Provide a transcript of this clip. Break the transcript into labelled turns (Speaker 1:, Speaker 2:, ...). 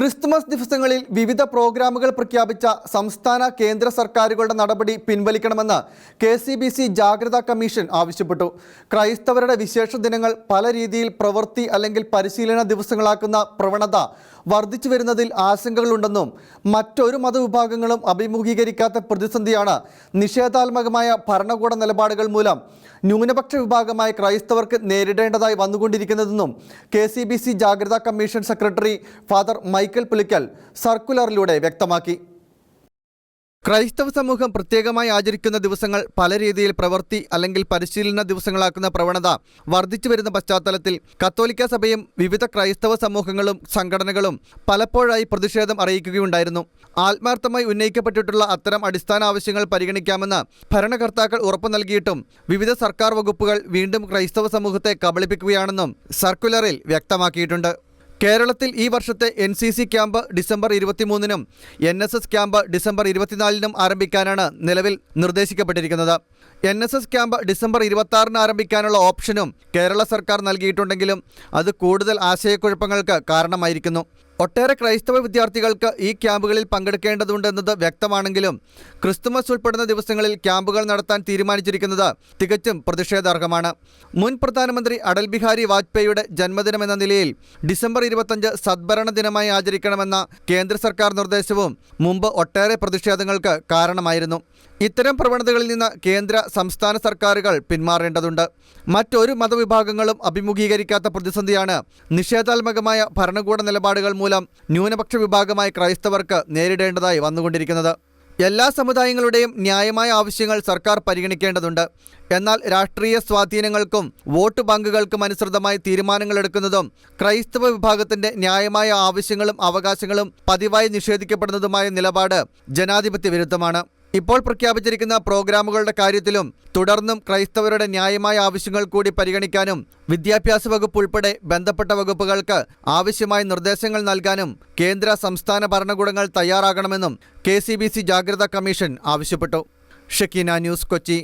Speaker 1: Christmas ദിവസങ്ങളിൽ വിവിധ പ്രോഗ്രാമുകൾ പ്രഖ്യാപിച്ച സംസ്ഥാന കേന്ദ്ര സർക്കാരുകളുടെ നടപടി പിൻവലിക്കണമെന്ന് കെ സി ബി സി ജാഗ്രതാ കമ്മീഷൻ ആവശ്യപ്പെട്ടു. ക്രൈസ്തവരുടെ വിശേഷ ദിനങ്ങൾ പല രീതിയിൽ പ്രവൃത്തി അല്ലെങ്കിൽ പരിശീലന ദിവസങ്ങളാക്കുന്ന പ്രവണത വർദ്ധിച്ചു വരുന്നതിൽ ആശങ്കകളുണ്ടെന്നും മറ്റൊരു മതവിഭാഗങ്ങളും അഭിമുഖീകരിക്കാത്ത പ്രതിസന്ധിയാണ് നിഷേധാത്മകമായ ഭരണകൂട നിലപാടുകൾ മൂലം ന്യൂനപക്ഷ വിഭാഗമായ ക്രൈസ്തവർക്ക് നേരിടേണ്ടതായി വന്നുകൊണ്ടിരിക്കുന്നതെന്നും കെ സി ബി സി ജാഗ്രതാ commission secretary father Michael Pulikkal സർക്കുലറിലൂടെ വ്യക്തമാക്കി. ക്രൈസ്തവ സമൂഹം പ്രത്യേകമായി ആചരിക്കുന്ന ദിവസങ്ങൾ പല രീതിയിൽ പ്രവൃത്തി അല്ലെങ്കിൽ പരിശീലന ദിവസങ്ങളാക്കുന്ന പ്രവണത വർദ്ധിച്ചു വരുന്ന പശ്ചാത്തലത്തിൽ കത്തോലിക്ക സഭയും വിവിധ ക്രൈസ്തവ സമൂഹങ്ങളും സംഘടനകളും പലപ്പോഴായി പ്രതിഷേധം അറിയിക്കുകയുണ്ടായിരുന്നു. ആത്മാർത്ഥമായി ഉന്നയിക്കപ്പെട്ടിട്ടുള്ള അത്തരം അടിസ്ഥാന ആവശ്യങ്ങൾ പരിഗണിക്കാമെന്ന് ഭരണകർത്താക്കൾ ഉറപ്പു നൽകിയിട്ടും വിവിധ സർക്കാർ വകുപ്പുകൾ വീണ്ടും ക്രൈസ്തവ സമൂഹത്തെ കബളിപ്പിക്കുകയാണെന്നും സർക്കുലറിൽ വ്യക്തമാക്കിയിട്ടുണ്ട്. കേരളത്തിൽ ഈ വർഷത്തെ N C C camp December ഇരുപത്തിമൂന്നിനും N S S camp December ഇരുപത്തിനാലിനും ആരംഭിക്കാനാണ് നിലവിൽ നിർദ്ദേശിക്കപ്പെട്ടിരിക്കുന്നത്. N S S camp December ഇരുപത്തി ആരംഭിക്കാനുള്ള ഓപ്ഷനും കേരള സർക്കാർ നൽകിയിട്ടുണ്ടെങ്കിലും അത് കൂടുതൽ ആശയക്കുഴപ്പങ്ങൾക്ക് കാരണമായിരിക്കുന്നു. ഒട്ടേറെ ക്രൈസ്തവ വിദ്യാർത്ഥികൾക്ക് ഈ ക്യാമ്പുകളിൽ പങ്കെടുക്കേണ്ടതുണ്ടെന്നത് വ്യക്തമാണെങ്കിലും ക്രിസ്തുമസ് ഉൾപ്പെടുന്ന ദിവസങ്ങളിൽ ക്യാമ്പുകൾ നടത്താൻ തീരുമാനിച്ചിരിക്കുന്നത് തികച്ചും പ്രതിഷേധാർഹമാണ്. മുൻ പ്രധാനമന്ത്രി അടൽ ബിഹാരി വാജ്പേയിയുടെ ജന്മദിനമെന്ന നിലയിൽ ഡിസംബർ ഇരുപത്തഞ്ച് സദ്ഭരണ ദിനമായി ആചരിക്കണമെന്ന കേന്ദ്ര സർക്കാർ നിർദ്ദേശവും മുമ്പ് ഒട്ടേറെ പ്രതിഷേധങ്ങൾക്ക് കാരണമായിരുന്നു. ഇത്തരം പ്രവണതകളിൽ നിന്ന് കേന്ദ്ര സംസ്ഥാന സർക്കാരുകൾ പിന്മാറേണ്ടതുണ്ട്. മറ്റൊരു മതവിഭാഗങ്ങളും അഭിമുഖീകരിക്കാത്ത പ്രതിസന്ധിയാണ് നിഷേധാത്മകമായ ഭരണകൂട നിലപാടുകൾ മൂലം ന്യൂനപക്ഷ വിഭാഗമായ ക്രൈസ്തവർക്ക് നേരിടേണ്ടതായി വന്നുകൊണ്ടിരിക്കുന്നത്. എല്ലാ സമുദായങ്ങളുടെയും ന്യായമായ ആവശ്യങ്ങൾ സർക്കാർ പരിഗണിക്കേണ്ടതുണ്ട്. എന്നാൽ രാഷ്ട്രീയ സ്വാധീനങ്ങൾക്കും വോട്ട് ബാങ്കുകൾക്കും അനുസൃതമായി തീരുമാനങ്ങൾ എടുക്കുന്നതും ക്രൈസ്തവ വിഭാഗത്തിന്റെ ന്യായമായ ആവശ്യങ്ങളും അവകാശങ്ങളും പതിവായി നിഷേധിക്കപ്പെടുന്നതുമായ നിലപാട് ജനാധിപത്യ വിരുദ്ധമാണ്. ഇപ്പോൾ പ്രഖ്യാപിച്ചിരിക്കുന്ന പ്രോഗ്രാമുകളുടെ കാര്യത്തിലും തുടർന്നും ക്രൈസ്തവരുടെ ന്യായമായ ആവശ്യങ്ങൾ കൂടി പരിഗണിക്കാനും വിദ്യാഭ്യാസ വകുപ്പ് ഉൾപ്പെടെ ബന്ധപ്പെട്ട വകുപ്പുകൾക്ക് ആവശ്യമായ നിർദ്ദേശങ്ങൾ നൽകാനും കേന്ദ്ര സംസ്ഥാന ഭരണകൂടങ്ങൾ തയ്യാറാകണമെന്നും കെ ജാഗ്രതാ കമ്മീഷൻ ആവശ്യപ്പെട്ടു. ഷക്കീന ന്യൂസ് കൊച്ചി.